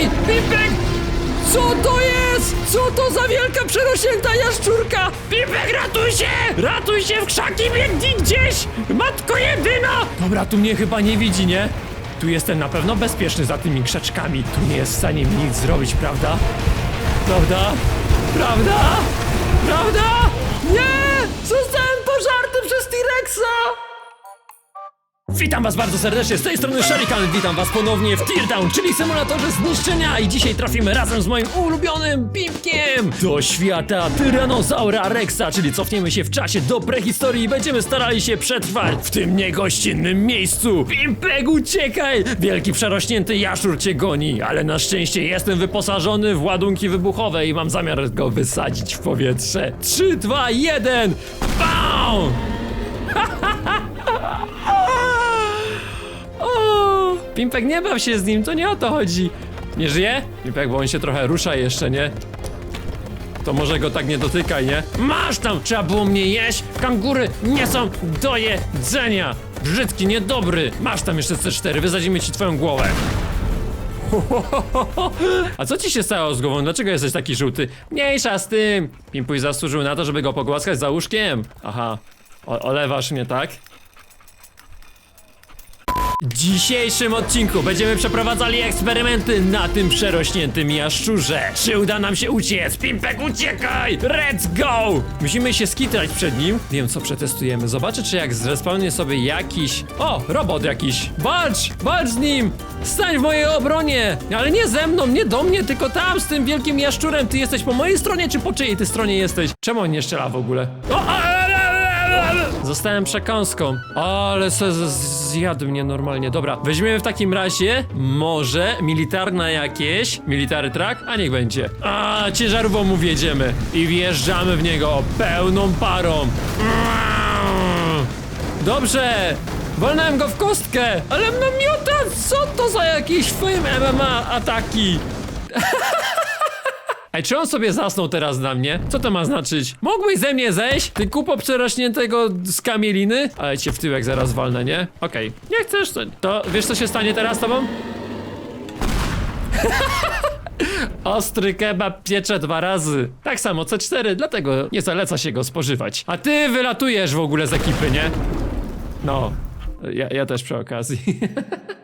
Ej, Pimpek! Co to jest? Co to za wielka przerośnięta jaszczurka? Pimpek, ratuj się! Ratuj się w krzaki, biegnij gdzieś! Matko jedyna! Dobra, tu mnie chyba nie widzi, nie? Tu jestem na pewno bezpieczny za tymi krzaczkami. Tu nie jest w stanie mi nic zrobić, prawda? Prawda? Prawda? Prawda? Nie! Zostałem pożarty przez T-Rexa! Witam was bardzo serdecznie, z tej strony Shurikan, witam was ponownie w Teardown, czyli symulatorze zniszczenia i dzisiaj trafimy razem z moim ulubionym Pimpkiem do świata Tyranozaura Rexa, czyli cofniemy się w czasie do prehistorii i będziemy starali się przetrwać w tym niegościnnym miejscu. Pimpek, uciekaj! Wielki przerośnięty jaszczur cię goni, ale na szczęście jestem wyposażony w ładunki wybuchowe i mam zamiar go wysadzić w powietrze. 3, 2, 1, BAM! O, Pimpek, nie baw się z nim, to nie o to chodzi. Nie żyje? Pimpek, bo on się trochę rusza jeszcze, nie? To może go tak nie dotykaj, nie? Masz tam! Trzeba było mnie jeść! Kangury nie są do jedzenia! Brzydki, niedobry! Masz tam jeszcze C4, wysadzimy ci twoją głowę. A co ci się stało z głową? Dlaczego jesteś taki żółty? Mniejsza z tym! Pimpuś zasłużył na to, żeby go pogłaskać za łóżkiem. Aha. O olewasz mnie, tak? W dzisiejszym odcinku będziemy przeprowadzali eksperymenty na tym przerośniętym jaszczurze. Czy uda nam się uciec? Pimpek, uciekaj! Let's go! Musimy się skitrać przed nim. Wiem, co przetestujemy. Zobaczę, czy jak zrespawnie sobie jakiś... O, robot jakiś. Walcz! Walcz z nim! Stań w mojej obronie! Ale nie ze mną, nie do mnie, tylko tam z tym wielkim jaszczurem. Ty jesteś po mojej stronie, czy po czyjej ty stronie jesteś? Czemu on nie strzela w ogóle? O, a. Zostałem przekąską. Ale se zjadł mnie normalnie. Dobra, weźmiemy w takim razie może militarna jakieś. Military track? A niech będzie. A, ciężarową mu wjedziemy. I wjeżdżamy w niego pełną parą. Dobrze! Walnąłem go w kostkę! Ale mną miota! Co to za jakieś fame MMA ataki? Ej, czy on sobie zasnął teraz na mnie? Co to ma znaczyć? Mógłbyś ze mnie zejść? Ty kupo przerośniętego z kamieliny? Ale cię w tyłek zaraz walnę, nie? Okej. Nie chcesz, to, to wiesz co się stanie teraz z tobą? Ostry kebab piecze dwa razy. Tak samo C4, dlatego nie zaleca się go spożywać. A ty wylatujesz w ogóle z ekipy, nie? No. Ja, ja też przy okazji.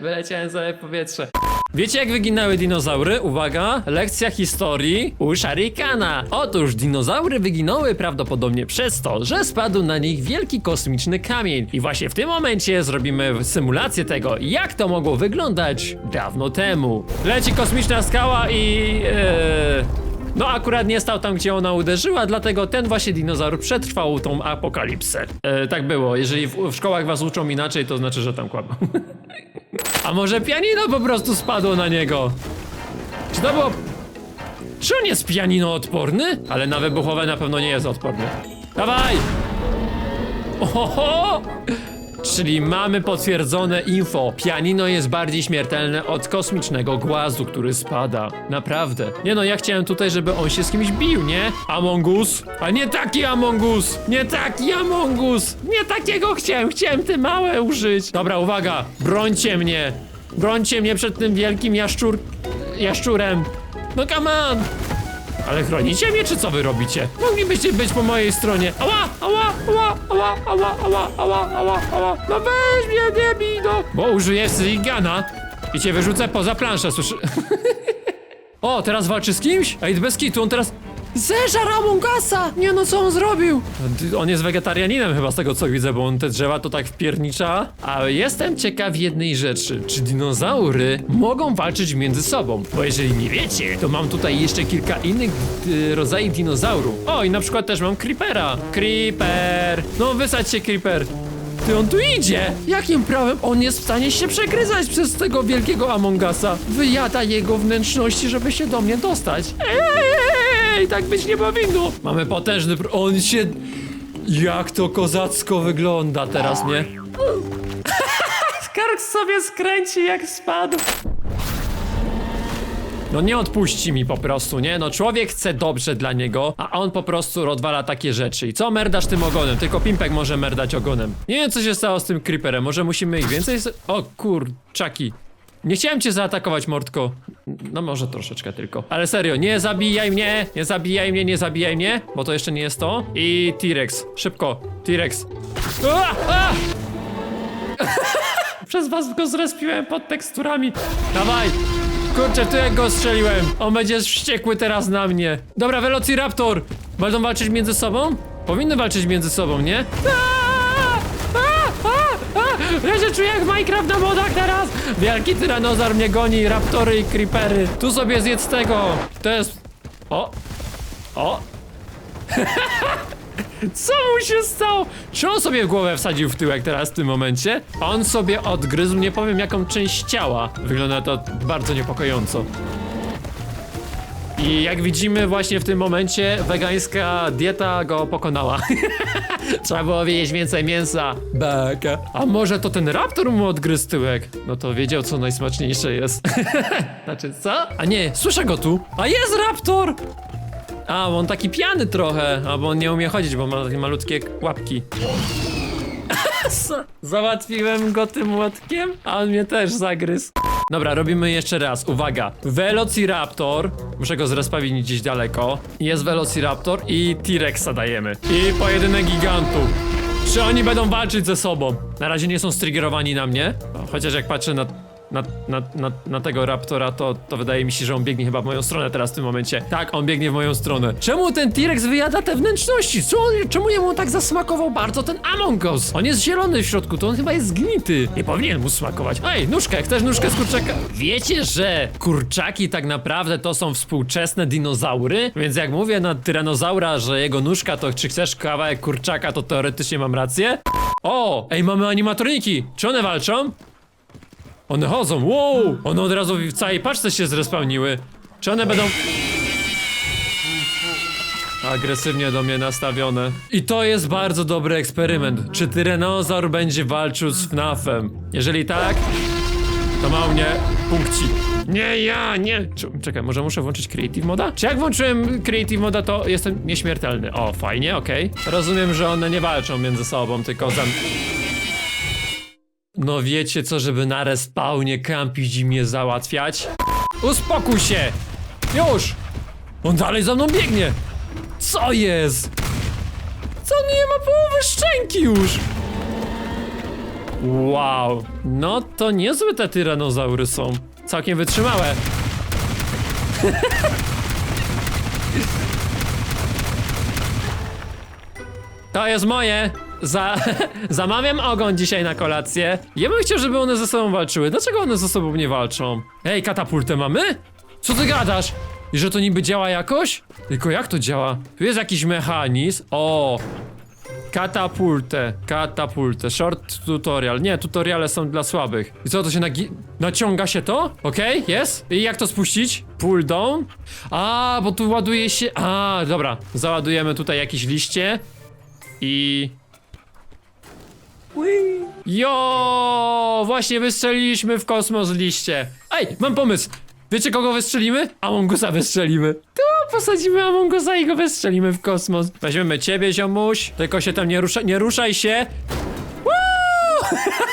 Wyleciałem sobie w powietrze. Wiecie jak wyginały dinozaury? Uwaga, lekcja historii u Sharikana. Otóż dinozaury wyginęły prawdopodobnie przez to, że spadł na nich wielki kosmiczny kamień. I właśnie w tym momencie zrobimy symulację tego, jak to mogło wyglądać dawno temu. Leci kosmiczna skała i... Yy... No akurat nie stał tam, gdzie ona uderzyła, dlatego ten właśnie dinozaur przetrwał tą apokalipsę. E, tak było, jeżeli w, w szkołach was uczą inaczej, to znaczy, że tam kłamą. A może pianino po prostu spadło na niego? Czy to było... Czy on jest pianino odporny? Ale na wybuchowe na pewno nie jest odporny. Dawaj! Oho! Czyli mamy potwierdzone info. Pianino jest bardziej śmiertelne od kosmicznego głazu, który spada. Naprawdę. Nie no, ja chciałem tutaj, żeby on się z kimś bił, nie? Among Us? A nie taki Among Us! Nie taki Among Us! Nie takiego chciałem, chciałem te małe użyć. Dobra, uwaga! Brońcie mnie! Brońcie mnie przed tym wielkim jaszczur... jaszczurem! No come on! Ale chronicie mnie, czy co wy robicie? Moglibyście być po mojej stronie. Ała, ała, ała, ała, ała, ała, ała, ała, ała. No weź mnie, nie bij, no. Bo użyję Sygana i cię wyrzucę poza planszę, słyszy... o, teraz walczy z kimś? Ej, bez kitu, on teraz... Zeżar Among Usa! Nie no, co on zrobił? On jest wegetarianinem chyba z tego co widzę, bo on te drzewa to tak wpiernicza. A jestem ciekaw jednej rzeczy. Czy dinozaury mogą walczyć między sobą? Bo jeżeli nie wiecie, to mam tutaj jeszcze kilka innych y, rodzajów dinozaurów. O, i na przykład też mam Creepera. Creeper! No, wysadź się, Creeper. Ty on tu idzie! Jakim prawem on jest w stanie się przegryzać przez tego wielkiego Amongasa? Wyjada jego wnętrzności, żeby się do mnie dostać. Ej, tak być nie powinno! Mamy potężny pr- On się... Jak to kozacko wygląda teraz, nie? Skark sobie skręci jak spadł. No nie odpuści mi po prostu, nie? No człowiek chce dobrze dla niego, a on po prostu odwala takie rzeczy. I co merdasz tym ogonem? Tylko Pimpek może merdać ogonem. Nie wiem co się stało z tym creeperem, może musimy ich więcej... s- O kurczaki. Nie chciałem cię zaatakować, Mordko. no może troszeczkę tylko. Ale serio, nie zabijaj mnie, nie zabijaj mnie, nie zabijaj mnie, bo to jeszcze nie jest to. I T-Rex, szybko, T-Rex. Przez was go zrespiłem pod teksturami. Dawaj! Kurczę, tu jak go strzeliłem. On będzie wściekły teraz na mnie. Dobra, Velociraptor! Będą walczyć między sobą? Powinny walczyć między sobą, nie? Aaa! A! A! A! Ja się czuję Minecraft na modach teraz! Wielki tyranozaur mnie goni, raptory i creepery. Tu sobie zjedz tego. To jest... O! O! Co mu się stało? Czy on sobie głowę wsadził w tyłek teraz w tym momencie? On sobie odgryzł, nie powiem jaką część ciała. Wygląda to bardzo niepokojąco. I jak widzimy właśnie w tym momencie wegańska dieta go pokonała. Trzeba było wiedzieć więcej mięsa. Beka. A może to ten raptor mu odgryzł tyłek? No to wiedział co najsmaczniejsze jest. znaczy co? A nie, słyszę go tu. A jest raptor! A, bo on taki piany trochę, albo on nie umie chodzić, bo ma takie malutkie łapki. Załatwiłem go tym młotkiem, a on mnie też zagryzł. Dobra, robimy jeszcze raz. Uwaga. Velociraptor. Muszę go zrespawić gdzieś daleko. Jest Velociraptor i T-Rexa dajemy. I pojedynek gigantów. Czy oni będą walczyć ze sobą? Na razie nie są striggerowani na mnie. Chociaż jak patrzę na na, na, na, na tego raptora, to, to wydaje mi się, że on biegnie chyba w moją stronę teraz w tym momencie. Tak, on biegnie w moją stronę. Czemu ten T-Rex wyjada te wnętrzności? Co on, czemu jemu tak zasmakował bardzo ten Among Us? On jest zielony w środku, to on chyba jest zgnity. Nie powinien mu smakować. Ej, nóżkę, chcesz nóżkę z kurczaka? Wiecie, że kurczaki tak naprawdę to są współczesne dinozaury? Więc jak mówię na tyranozaura, że jego nóżka to czy chcesz kawałek kurczaka, to teoretycznie mam rację. O, ej, mamy animatroniki. Czy one walczą? One chodzą, wow! One od razu w całej paczce się zrespełniły. Czy one będą... Agresywnie do mnie nastawione. I to jest bardzo dobry eksperyment. Czy tyranozaur będzie walczył z FNAF-em? Jeżeli tak, to ma u mnie punkci. Nie, ja, nie. Czekaj, może muszę włączyć Creative Moda? Czy jak włączyłem Creative Moda, to jestem nieśmiertelny? O, fajnie, okej. Rozumiem, że one nie walczą między sobą, tylko zam... No wiecie co, żeby na respawnie kampić i mnie załatwiać? Uspokój się! Już! On dalej za mną biegnie! Co jest? Co nie ma połowy szczęki już? Wow, no to niezłe te tyranozaury są. Całkiem wytrzymałe. To jest moje. Za, zamawiam ogon dzisiaj na kolację. Ja bym chciał, żeby one ze sobą walczyły. Dlaczego one ze sobą nie walczą? Ej, katapultę mamy? Co ty gadasz? I że to niby działa jakoś? Tylko jak to działa? Tu jest jakiś mechanizm. O! Katapultę, katapultę, short tutorial. Nie, tutoriale są dla słabych. I co, to się nagi... Naciąga się to? Okej, jest? I jak to spuścić? Pull down? A, bo tu ładuje się... A, dobra. Załadujemy tutaj jakieś liście. I... Jo, właśnie wystrzeliliśmy w kosmos liście. Ej, mam pomysł. Wiecie kogo wystrzelimy? Amongusa wystrzelimy. Tu posadzimy Amongusa i go wystrzelimy w kosmos. Weźmiemy ciebie, ziomuś. Tylko się tam nie ruszaj, nie ruszaj się. Woo!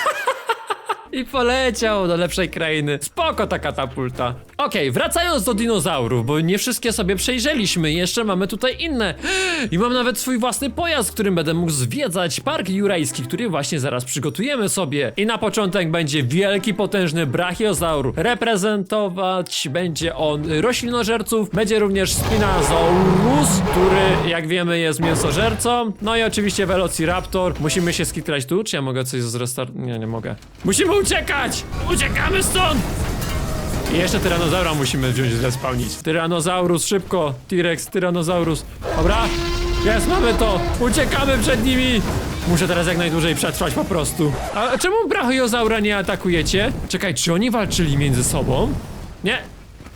I poleciał do lepszej krainy. Spoko ta katapulta. Okej, wracając do dinozaurów, bo nie wszystkie sobie przejrzeliśmy. Jeszcze mamy tutaj inne. I mam nawet swój własny pojazd, którym będę mógł zwiedzać park jurajski, który właśnie zaraz przygotujemy sobie. I na początek będzie wielki, potężny brachiozaur. Reprezentować będzie on roślinożerców. Będzie również Spinosaurus, który jak wiemy jest mięsożercą. No i oczywiście Velociraptor. Musimy się skitrać tu, czy ja mogę coś z restart... Nie, nie mogę. Musimy uciekać! Uciekamy stąd! I jeszcze tyranozaura musimy wziąć zespałnić. Tyranozaurus, szybko! T-Rex, tyranozaurus. Dobra, jest, mamy to! Uciekamy przed nimi! Muszę teraz jak najdłużej przetrwać po prostu. A czemu brachiozaura nie atakujecie? Czekaj, czy oni walczyli między sobą? Nie,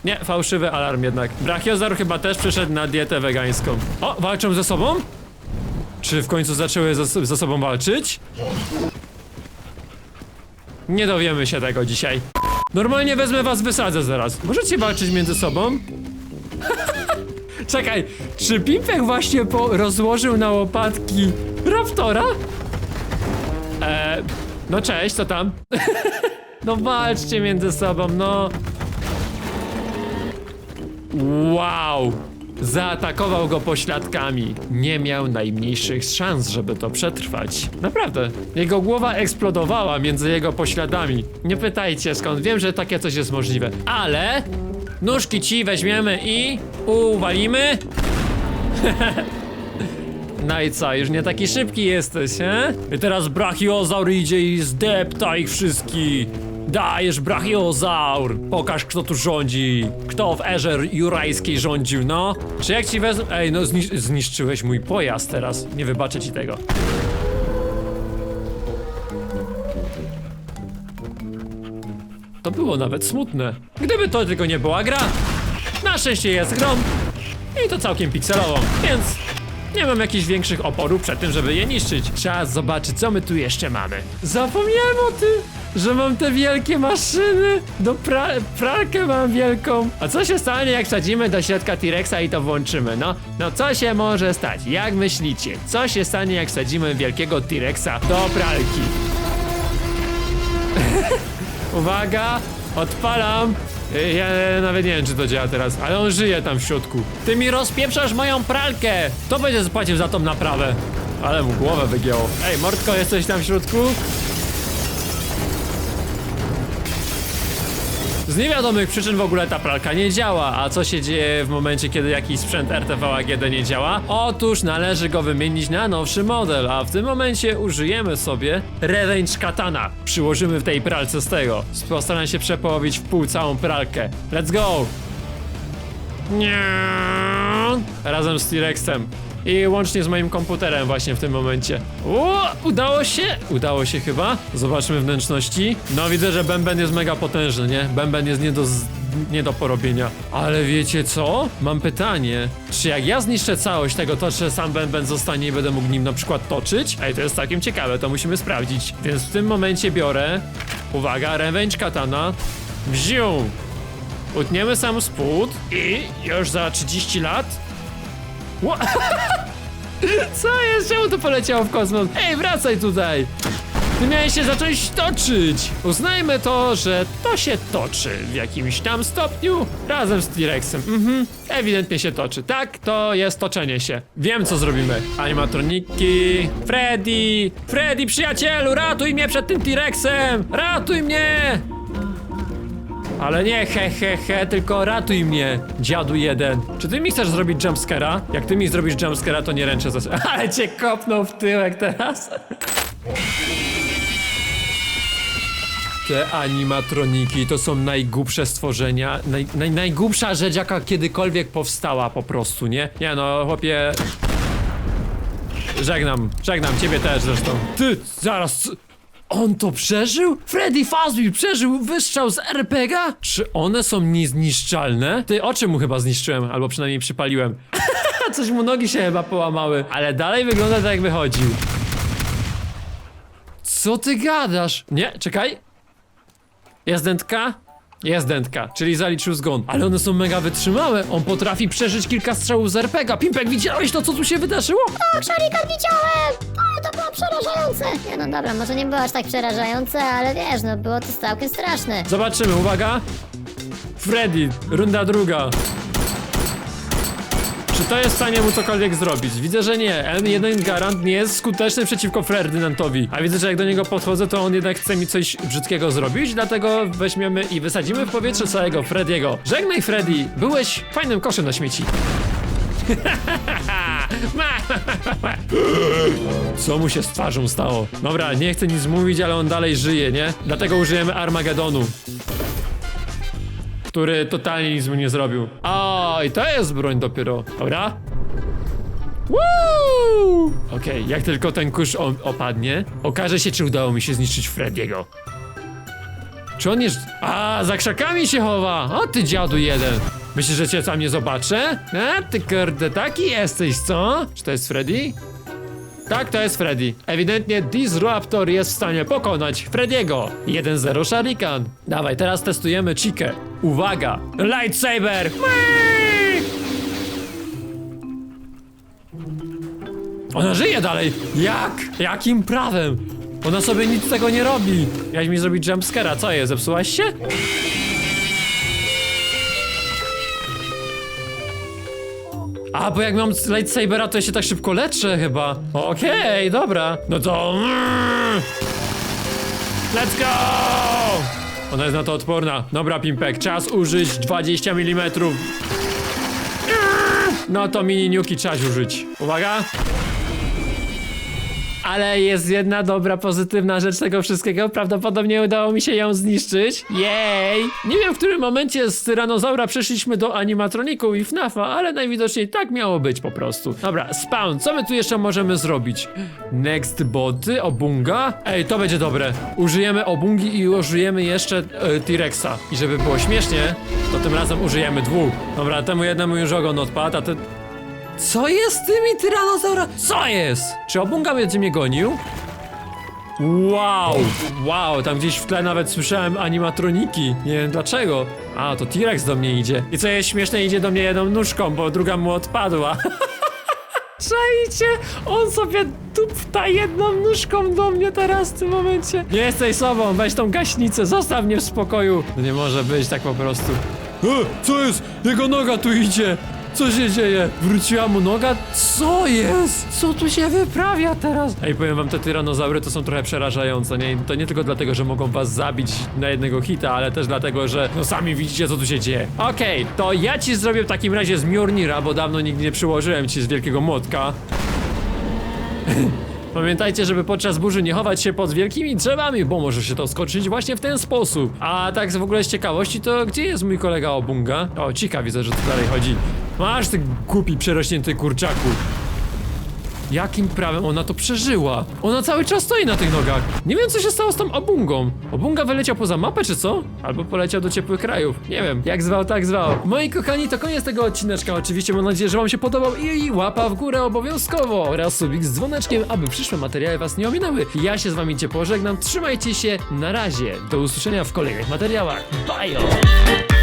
nie, fałszywy alarm jednak. Brachiozaur chyba też przeszedł na dietę wegańską. O, walczą ze sobą? Czy w końcu zaczęły ze, ze sobą walczyć? Nie dowiemy się tego dzisiaj. Normalnie wezmę was, wysadzę zaraz. Możecie walczyć między sobą? Czekaj, czy Pimpek właśnie po rozłożył na łopatki Raptora? Eee, no cześć, co tam? no walczcie między sobą, no. Wow! Zaatakował go pośladkami. Nie miał najmniejszych szans, żeby to przetrwać. Naprawdę. Jego głowa eksplodowała między jego pośladami. Nie pytajcie skąd, wiem, że takie coś jest możliwe. Ale... Nóżki ci weźmiemy i... uwalimy. No i co, już nie taki szybki jesteś, he? I teraz brachiozaur idzie i zdepta ich wszystkich. Dajesz, brachiozaur! Pokaż, kto tu rządzi. Kto w erze jurajskiej rządził, no? Czy jak ci wezmę... Ej, no znisz zniszczyłeś mój pojazd teraz. Nie wybaczę ci tego. To było nawet smutne. Gdyby to tylko nie była gra. Na szczęście jest grą. I to całkiem pikselową, więc nie mam jakichś większych oporów przed tym, żeby je niszczyć. Czas zobaczyć, co my tu jeszcze mamy. Zapomniałem o tym, że mam te wielkie maszyny. Do pra pralkę mam wielką. A co się stanie, jak wsadzimy do środka T-Rexa i to włączymy? No, no co się może stać? Jak myślicie? Co się stanie, jak wsadzimy wielkiego T-Rexa do pralki? Uwaga, odpalam. Y, Ja nawet nie wiem, czy to działa teraz, ale on żyje tam w środku. Ty mi rozpieprzasz moją pralkę! Kto będzie zapłacił za tą naprawę? Ale mu głowę wygięło. Ej, Mordko, jesteś tam w środku? Z niewiadomych przyczyn w ogóle ta pralka nie działa, a co się dzieje w momencie, kiedy jakiś sprzęt RTV AGD nie działa? Otóż należy go wymienić na nowszy model, a w tym momencie użyjemy sobie Revenge Katana. Przyłożymy w tej pralce z tego. Postaram się przepołowić w pół całą pralkę. Let's go! Nie. Razem z T-Rexem. I łącznie z moim komputerem właśnie w tym momencie. O, udało się? Udało się chyba. Zobaczmy wnętrzności. No widzę, że bęben jest mega potężny, nie? Bęben jest nie do, nie do porobienia. Ale wiecie co? Mam pytanie. Czy jak ja zniszczę całość tego, to czy sam bęben zostanie i będę mógł nim na przykład toczyć? Ej, to jest całkiem ciekawe, to musimy sprawdzić. Więc w tym momencie biorę... Uwaga, Revenge Katana. Wziął. Utniemy sam spód i już za 30 lat Co jest? Czemu to poleciało w kosmos? Ej, wracaj tutaj! Ty miałeś się zacząć toczyć! Uznajmy to, że to się toczy w jakimś tam stopniu razem z T-Rexem. Mhm, ewidentnie się toczy. Tak, to jest toczenie się. Wiem, co zrobimy. Animatroniki, Freddy! Freddy, przyjacielu, ratuj mnie przed tym T-Rexem! Ratuj mnie! Ale nie he he he, tylko ratuj mnie, dziadu jeden. Czy ty mi chcesz zrobić jumpscare'a? Jak ty mi zrobisz jumpscare'a, to nie ręczę za... Ale cię kopnął w tyłek teraz. Te animatroniki to są najgłupsze stworzenia, naj, naj, najgłupsza rzecz, jaka kiedykolwiek powstała po prostu, nie? Nie no, chłopie... Żegnam, żegnam, ciebie też zresztą. Ty, zaraz... On to przeżył? Freddy Fazbear przeżył wystrzał z RPGa? Czy one są niezniszczalne? Ty, oczy mu chyba zniszczyłem, albo przynajmniej przypaliłem. Coś mu nogi się chyba połamały, ale dalej wygląda tak jakby chodził. Co ty gadasz? Nie, czekaj. Jest? Jest dętka, czyli zaliczył zgon. Ale one są mega wytrzymałe. On potrafi przeżyć kilka strzałów z RPGa. Pimpek, widziałeś to, co tu się wydarzyło? Tak, Szarikan widziałem! Ale to było przerażające! Nie no dobra, może nie było aż tak przerażające, ale wiesz, no było to całkiem straszne. Zobaczymy, uwaga. Freddy, runda druga. Czy to jest w stanie mu cokolwiek zrobić? Widzę, że nie. M1 Garant nie jest skuteczny przeciwko Ferdynandowi. A widzę, że jak do niego podchodzę, to on jednak chce mi coś brzydkiego zrobić, dlatego weźmiemy i wysadzimy w powietrze całego Frediego. Żegnaj Freddy, byłeś fajnym koszem na śmieci. Co mu się z twarzą stało? Dobra, nie chcę nic mówić, ale on dalej żyje, nie? Dlatego użyjemy Armagedonu. Który totalnie nic mu nie zrobił. O, i to jest broń dopiero. Dobra? Woo! Okej, jak tylko ten kurz opadnie, okaże się, czy udało mi się zniszczyć Frediego. Czy on jest... A, za krzakami się chowa! O ty dziadu jeden! Myślisz, że cię tam nie zobaczę? A, ty kurde, taki jesteś, co? Czy to jest Freddy? Tak, to jest Freddy. Ewidentnie Disruptor jest w stanie pokonać Frediego. 1-0 Sharikan. Dawaj, teraz testujemy Chikę. Uwaga! Lightsaber! Ona żyje dalej! Jak? Jakim prawem? Ona sobie nic z tego nie robi. Miałeś mi zrobić jumpscare'a, co jest? Zepsułaś się? A, bo jak mam lightsabera, to ja się tak szybko leczę chyba. Okej, dobra. No to... mm. Let's go! Ona jest na to odporna. Dobra, Pimpek, czas użyć 20 mm. No to mini niuki trzeba użyć. Uwaga! Ale jest jedna dobra, pozytywna rzecz tego wszystkiego. Prawdopodobnie udało mi się ją zniszczyć. Jej! Nie wiem, w którym momencie z tyranozaura przeszliśmy do animatroniku i FNAFa, ale najwidoczniej tak miało być po prostu. Dobra, spawn, co my tu jeszcze możemy zrobić? Next boty, obunga? Ej, to będzie dobre. Użyjemy obungi i użyjemy jeszcze e, T-Rexa. I żeby było śmiesznie, to tym razem użyjemy dwóch. Dobra, temu jednemu już ogon odpadł, a ten... Co jest z tymi tyranozaura? Co jest? Czy Obunga będzie mnie gonił? Wow, wow, tam gdzieś w tle nawet słyszałem animatroniki. Nie wiem dlaczego. A, to T-Rex do mnie idzie. I co jest śmieszne, idzie do mnie jedną nóżką, bo druga mu odpadła. Czajcie, on sobie tupta jedną nóżką do mnie teraz w tym momencie. Nie jesteś sobą, weź tą gaśnicę, zostaw mnie w spokoju. No nie może być tak po prostu. E, co jest? Jego noga tu idzie. Co się dzieje? Wróciła mu noga? Co jest? Co tu się wyprawia teraz? Ej, powiem wam, te tyranozaury to są trochę przerażające, nie? To nie tylko dlatego, że mogą was zabić na jednego hita, ale też dlatego, że no sami widzicie, co tu się dzieje. Okej, to ja ci zrobię w takim razie z Mjornira, bo dawno nigdy nie przyłożyłem ci z wielkiego młotka. Pamiętajcie, żeby podczas burzy nie chować się pod wielkimi drzewami, bo może się to skończyć właśnie w ten sposób. A tak w ogóle z ciekawości, to gdzie jest mój kolega Obunga? O, Cika, widzę, że tu dalej chodzi. Masz ty głupi, przerośnięty kurczaku. Jakim prawem ona to przeżyła? Ona cały czas stoi na tych nogach. Nie wiem, co się stało z tą Obungą. Obunga wyleciał poza mapę, czy co? Albo poleciał do ciepłych krajów. Nie wiem. Jak zwał, tak zwał. Moi kochani, to koniec tego odcineczka. Oczywiście mam nadzieję, że wam się podobał i, łapa w górę obowiązkowo. Oraz subik z dzwoneczkiem, aby przyszłe materiały was nie ominęły. Ja się z wami ciepło żegnam. Trzymajcie się. Na razie. Do usłyszenia w kolejnych materiałach. Bye!